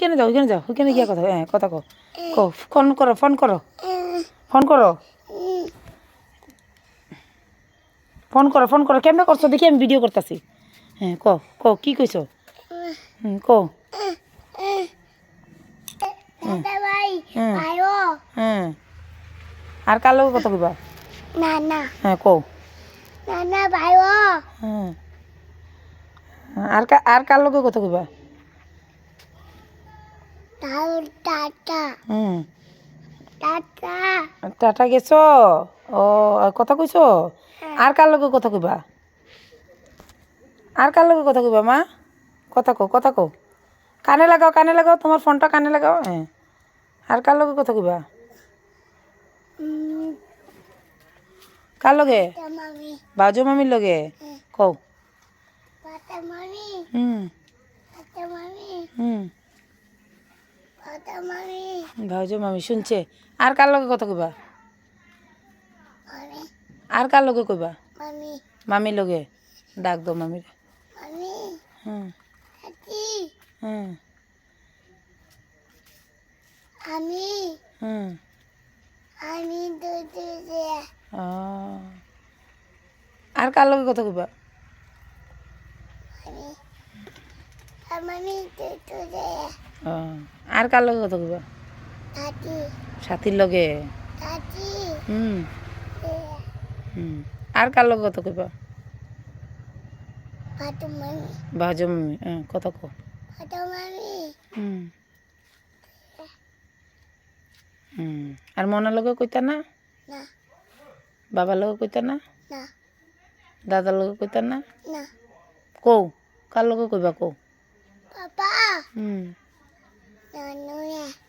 কেন যাও ওইখানে যাও ওইখানে গিয়ে কথা হ্যাঁ কথা কো কো ফোন করো ফোন করো। ফোন করো। ফোন করো ফোন করো। কেমনে করছ? দেখি আমি ভিডিও করতেছি। হ্যাঁ ক ক কি কইছো? হুম ক হ্যাঁ আর কার লগে কথা কইবা? নানা। হ্যাঁ কও। নানা ভাইও। হ্যাঁ আর কা আর কার লগে কথা কইবা? হুম। টাটা। টাটা গেছো? ও কথা কইছো? আর কার লগে কথা কইবা? আর কার লগে কথা কইবা মা? কথা কও কথা কও। কানে লাগাও কানে লাগাও তোমার ফোনটা কানে লাগাও হ্যাঁ। আর কার লগে কথা কইবা? কার লগে? বাজু মামির লগে? কও। হুম পাতা মামি হুম পাতা মামি ভাউজো মামি। শুনছে আর কার লগে কথা কইবা? আর কার লগে কইবা? মামি। লগে। ডাক দো মামির। মামি। হুম। হুম। আমি। হুম। আমি। আর কার লগে কথা কইবা? আমি আমি। আর কার লগে কথা কইবা? দাদি। সাথীর লগে? হুম। হুম। আর কার লগে কথা কইবা? মামি হ্যাঁ কথা হুম। হুম। আর মনের লগে কইতা না? বাবার লগে কইতা না? দাদার লগে কইতা না? কও। কার লগে কইবা I know Hallelujah.